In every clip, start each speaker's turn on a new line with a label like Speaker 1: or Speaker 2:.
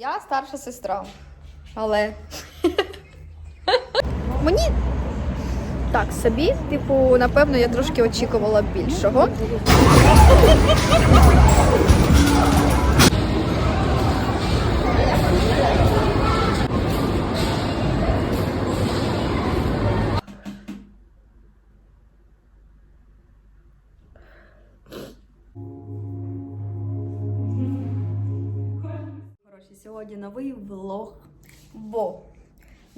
Speaker 1: Я старша сестра. Але. Мені так собі, типу, напевно, я трошки очікувала більшого.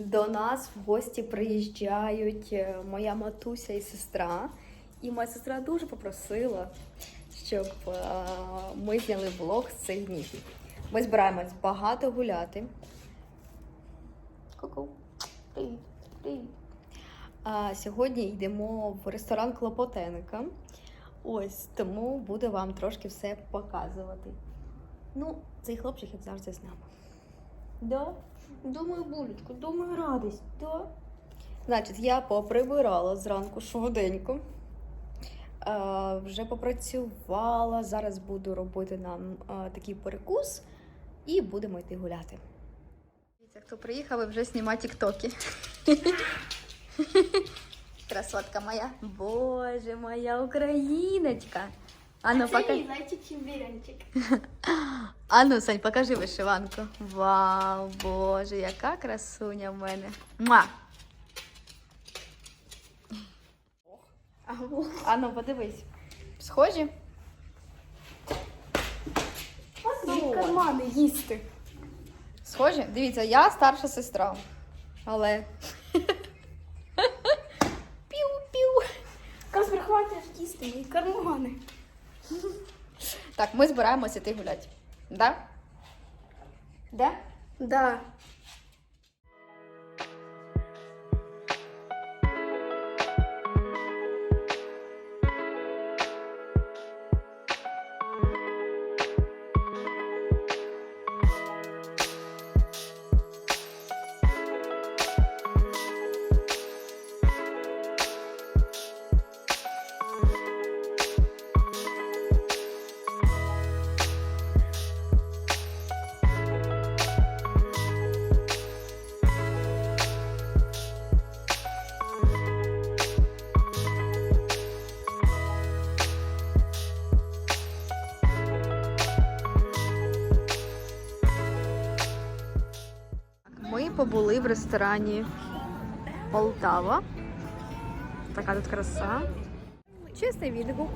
Speaker 1: До нас в гості приїжджають е, моя матуся і сестра. І моя сестра дуже попросила, щоб е, ми зняли влог з цих днів. Ми збираємось багато гуляти. Ку-ку. Привіт. Привіт. А сьогодні йдемо в ресторан Клопотенка. Ось тому буду вам трошки все показувати. Ну, цей хлопчик, як завжди, з нами. Да? Думаю, булечку, думаю, радість, да? Значить, я поприбирала зранку швиденько. Е, вже попрацювала. Зараз буду робити нам е, такий перекус і будемо йти гуляти. Дивіться, хто приїхав і вже знімає тіктоки. Красотка моя. Боже, моя україночка. Ану, пока...
Speaker 2: зайчик чембіранчик.
Speaker 1: Ану, Сань, покажи вишиванку. Вау, боже, яка красуня в мене. Муа! Ану, подивись. Схожі?
Speaker 2: Ну, кармани їсти.
Speaker 1: Схожі? Дивіться, я старша сестра. Але. Піу-піу.
Speaker 2: Каспер, хватить їсти мої кармани.
Speaker 1: Так, ми збираємося йти гуляти. Да? Да?
Speaker 2: Да.
Speaker 1: Ресторані Полтава. Така тут краса. Чесний відгук.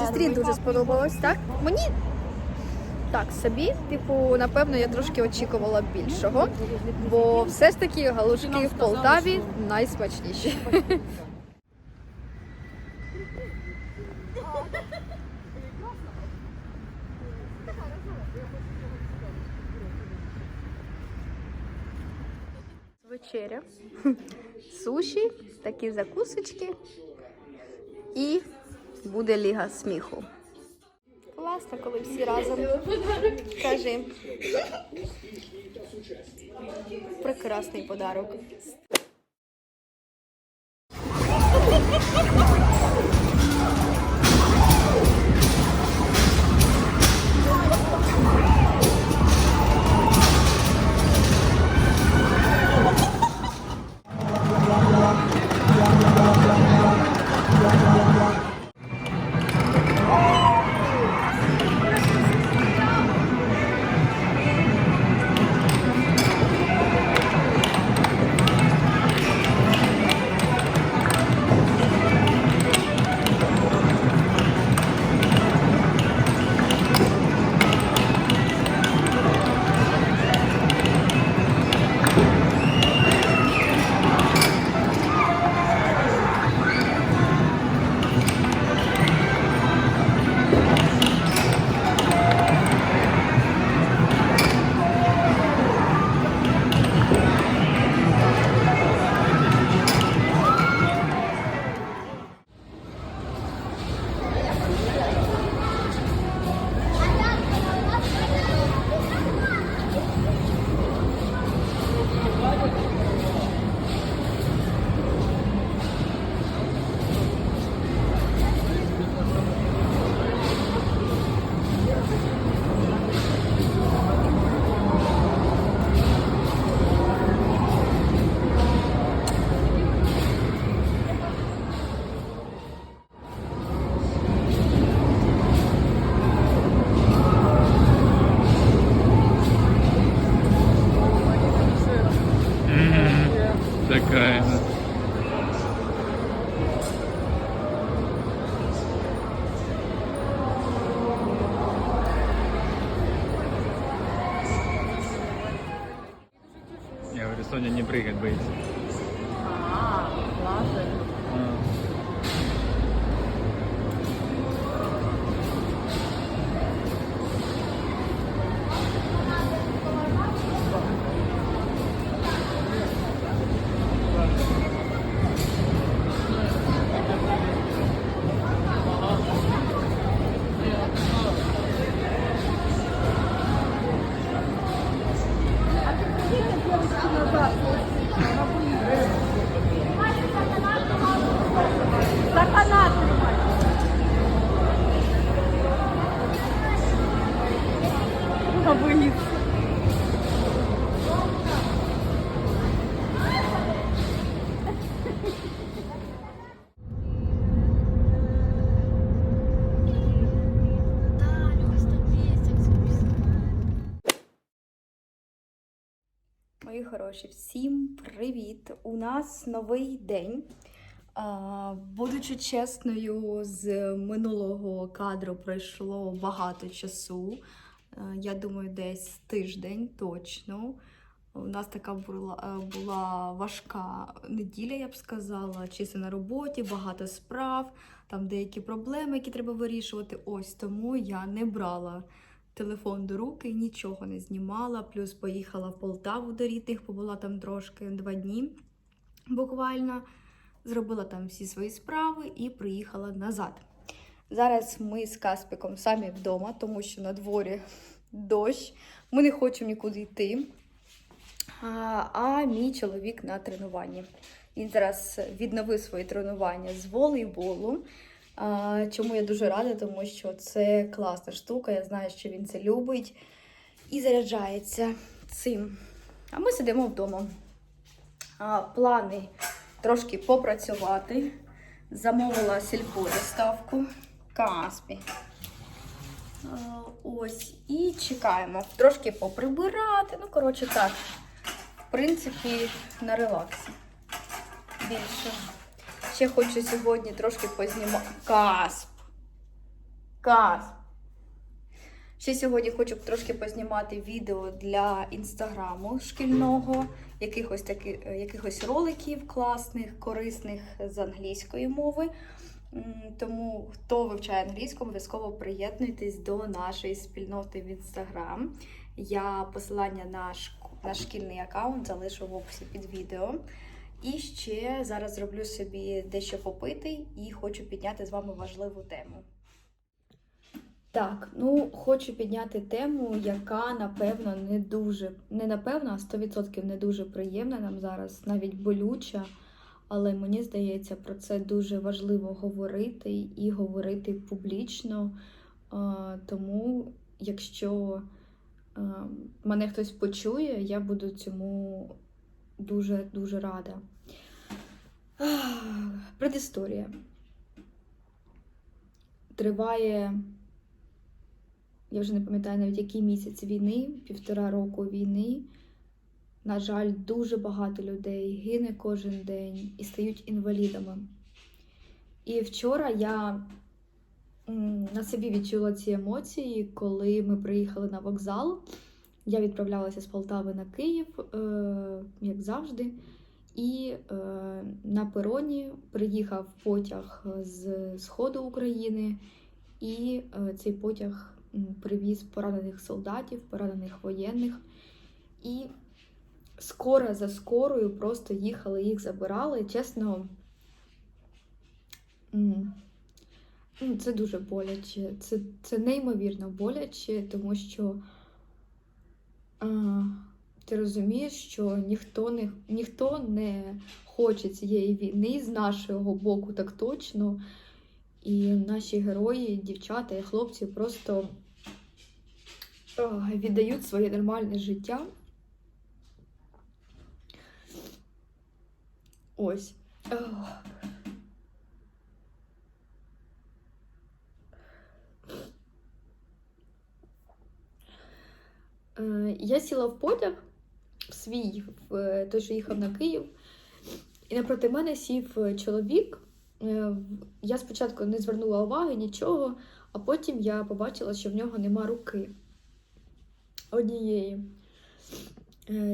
Speaker 1: Сестрі дуже сподобалось, так? Мені так собі. Типу, напевно, я трошки очікувала більшого, бо все ж таки галушки в Полтаві найсмачніші. Вечеря. Суші, такі закусочки і буде ліга сміху. Класно, коли всі разом. Кажи. Прекрасний подарок.
Speaker 3: Не
Speaker 1: хороші, всім привіт! У нас новий день. Будучи чесною, з минулого кадру пройшло багато часу. Я думаю, десь тиждень точно. У нас така була, е, була важка неділя, я б сказала. Чисто на роботі, багато справ, там деякі проблеми, які треба вирішувати. Ось тому я не брала телефон до руки, нічого не знімала. Плюс поїхала в Полтаву до рідних, побула там трошки два дні буквально. Зробила там всі свої справи і приїхала назад. Зараз ми з Каспіком самі вдома, тому що на дворі дощ. Ми не хочемо нікуди йти. А, а мій чоловік на тренуванні. Він зараз відновив свої тренування з волейболу. Чому я дуже рада, тому що це класна штука. Я знаю, що він це любить і заряджається цим. А ми сидимо вдома. А, Плани трошки попрацювати. Замовила сільпо доставку Каспі. Ось, і чекаємо. Трошки поприбирати. Ну, коротше, так. В принципі, на релаксі. Більше. Ще хочу сьогодні трошки познімати. Касп. Касп. Ще сьогодні хочу трошки познімати відео для інстаграму шкільного, якихось таки, е, якихось роликів класних, корисних з англійської мови. Тому хто вивчає англійську, обов'язково приєднуйтесь до нашої спільноти в інстаграм. Я посилання на, шк- на шкільний аккаунт залишу в описі під відео. І ще зараз зроблю собі дещо попити і хочу підняти з вами важливу тему. Так, ну хочу підняти тему, яка напевно не дуже, не напевно, а 100% не дуже приємна нам зараз, навіть болюча. Але мені здається, про це дуже важливо говорити і говорити публічно. Тому, якщо мене хтось почує, я буду цьому дуже дуже рада. Предісторія. Триває, я вже не пам'ятаю навіть який місяць війни, півтора року війни. На жаль, дуже багато людей гине кожен день і стають інвалідами. І вчора я на собі відчула ці емоції, коли ми приїхали на вокзал. Я відправлялася з Полтави на Київ, е, як завжди. І е, на пероні приїхав потяг з сходу України, і е, цей потяг привіз поранених солдатів, поранених воєнних. І скоро за скорою просто їхали, їх забирали. Чесно, ну, це дуже боляче. Це, це неймовірно боляче, тому що ти розумієш, що ніхто не, ніхто не хоче цієї війни з нашого боку так точно. І наші герої, дівчата і хлопці просто віддають своє нормальне життя. Ось. Ох. Е, Я сіла в потяг в свій, в е, той, що їхав на Київ, і напроти мене сів е, чоловік. Е, Я спочатку не звернула уваги нічого, а потім я побачила, що в нього нема руки однієї.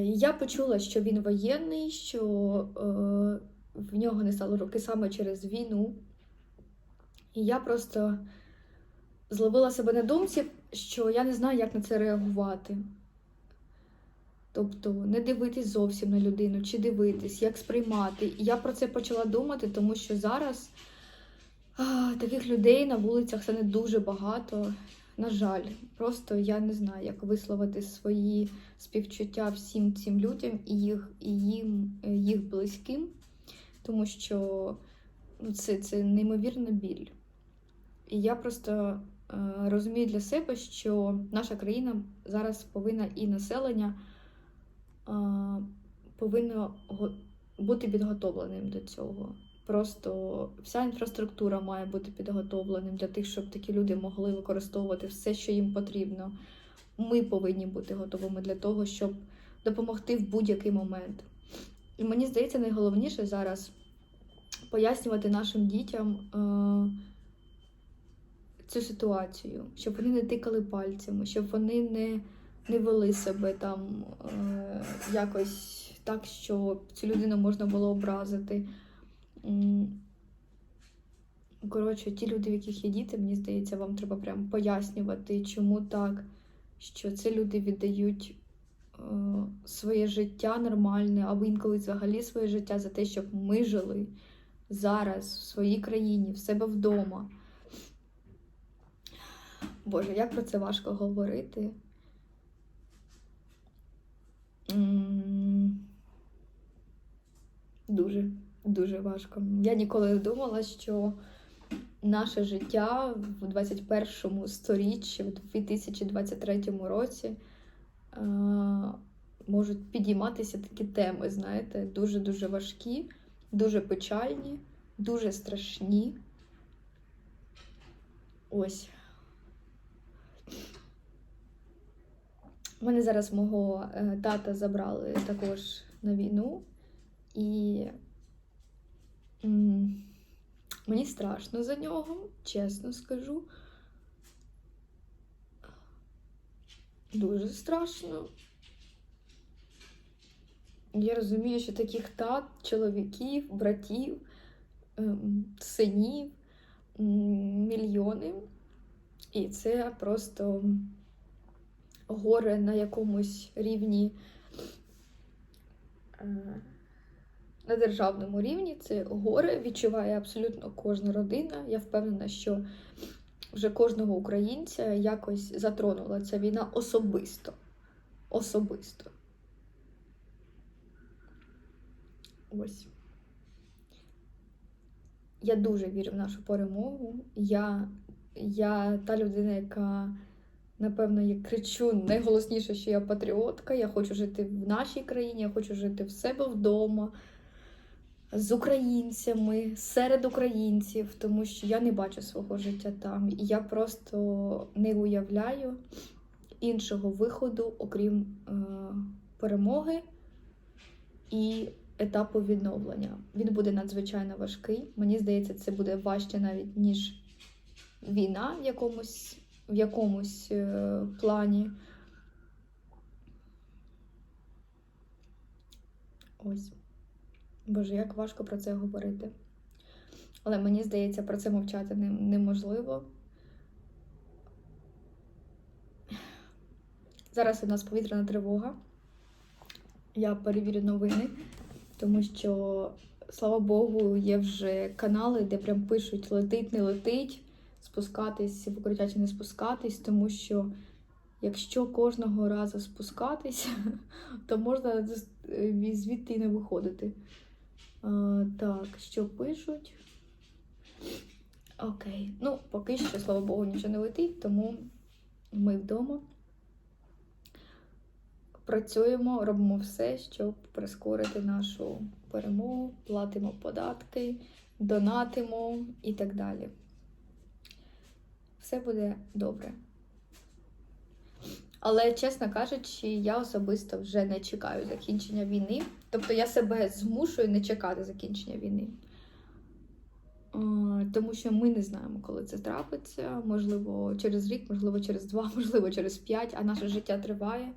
Speaker 1: Я почула, що він воєнний, що в нього не стало руки саме через війну. І я просто зловила себе на думці, що я не знаю, як на це реагувати. Тобто не дивитись зовсім на людину, чи дивитись, як сприймати. І я про це почала думати, тому що зараз а, таких людей на вулицях стане дуже багато. На жаль, просто я не знаю, як висловити свої співчуття всім цим людям і їх, і їм, е, їх близьким, тому що ну, це, це неймовірна біль. І я просто е, розумію для себе, що наша країна зараз повинна і населення повинно бути підготовленим до цього. Просто вся інфраструктура має бути підготовленим для тих, щоб такі люди могли використовувати все, що їм потрібно. Ми повинні бути готовими для того, щоб допомогти в будь-який момент. І мені здається, найголовніше зараз пояснювати нашим дітям е, цю ситуацію, щоб вони не тикали пальцями, щоб вони не, не вели себе там е, якось так, що цю людину можна було образити. Коротше, ті люди, в яких є діти, мені здається, вам треба прям пояснювати, чому так, що це люди віддають е, своє життя нормальне, або інколи взагалі своє життя за те, щоб ми жили зараз в своїй країні, в себе вдома. Боже, як про це важко говорити. Дуже, дуже важко. Я ніколи не думала, що наше життя в 21 сторіччі, в 2023 році, е, можуть підійматися такі теми, знаєте, дуже-дуже важкі, дуже печальні, дуже страшні. Ось. У мене зараз мого е, тата забрали також на війну, і мені страшно за нього, чесно скажу. Дуже страшно. Я розумію, що таких тат, чоловіків, братів, ем, синів мільйони. І це просто горе на якомусь рівні, е, на державному рівні. Це горе відчуває абсолютно кожна родина. Я впевнена, що вже кожного українця якось затронула ця війна особисто. Особисто. Ось. Я дуже вірю в нашу перемогу. Я, я та людина, яка, напевно, я кричу найголосніше, що я патріотка. Я хочу жити в нашій країні, я хочу жити в себе вдома, з українцями, серед українців, тому що я не бачу свого життя там. І я просто не уявляю іншого виходу, окрім е, перемоги і етапу відновлення. Він буде надзвичайно важкий. Мені здається, це буде важче навіть, ніж війна в якомусь, в якомусь е, плані. Ось. Боже, як важко про це говорити. Але мені здається, про це мовчати неможливо. Зараз у нас повітряна тривога. Я перевірю новини, тому що, слава Богу, є вже канали, де прям пишуть летить, не летить, спускатись в укриття чи не спускатись, тому що якщо кожного разу спускатись, то можна звідти і не виходити. А, так, що пишуть? Окей. Ну, поки що, слава Богу, нічого не летить, тому ми вдома працюємо, робимо все, щоб прискорити нашу перемогу, платимо податки, донатимо і так далі. Все буде добре. Але, чесно кажучи, я особисто вже не чекаю закінчення війни. Тобто я себе змушую не чекати закінчення війни. Тому що ми не знаємо, коли це трапиться. Можливо, через рік, можливо, через два, можливо, через п'ять, а наше життя триває.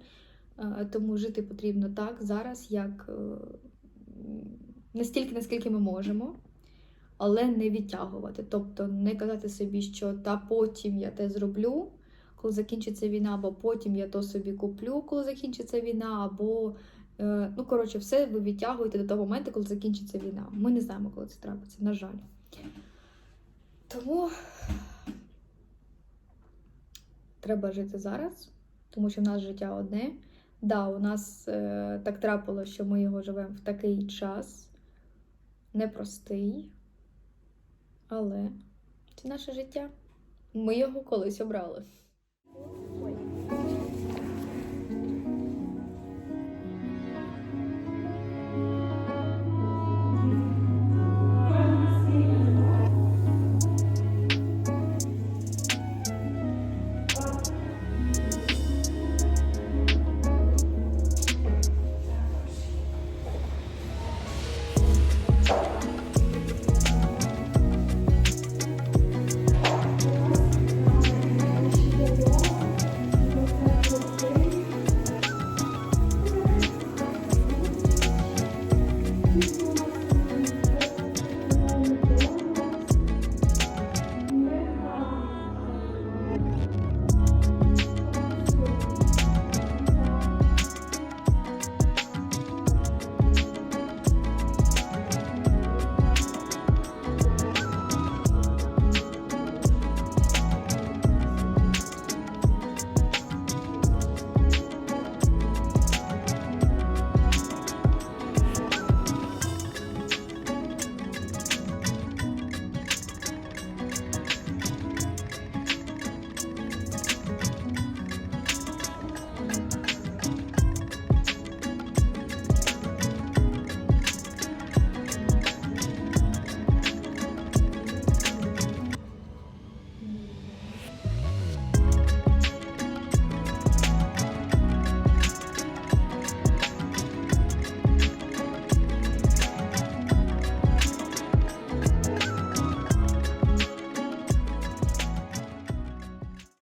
Speaker 1: Тому жити потрібно так зараз, як е, настільки, наскільки ми можемо, але не відтягувати. Тобто не казати собі, що та потім я те зроблю, коли закінчиться війна, або потім я то собі куплю, коли закінчиться війна, або е, ну коротше, все ви відтягуєте до того моменту, коли закінчиться війна. Ми не знаємо, коли це трапиться, на жаль. Тому треба жити зараз, тому що в нас життя одне. Да, у нас е, так трапило, що ми його живемо в такий час непростий, але це наше життя. Ми його колись обрали.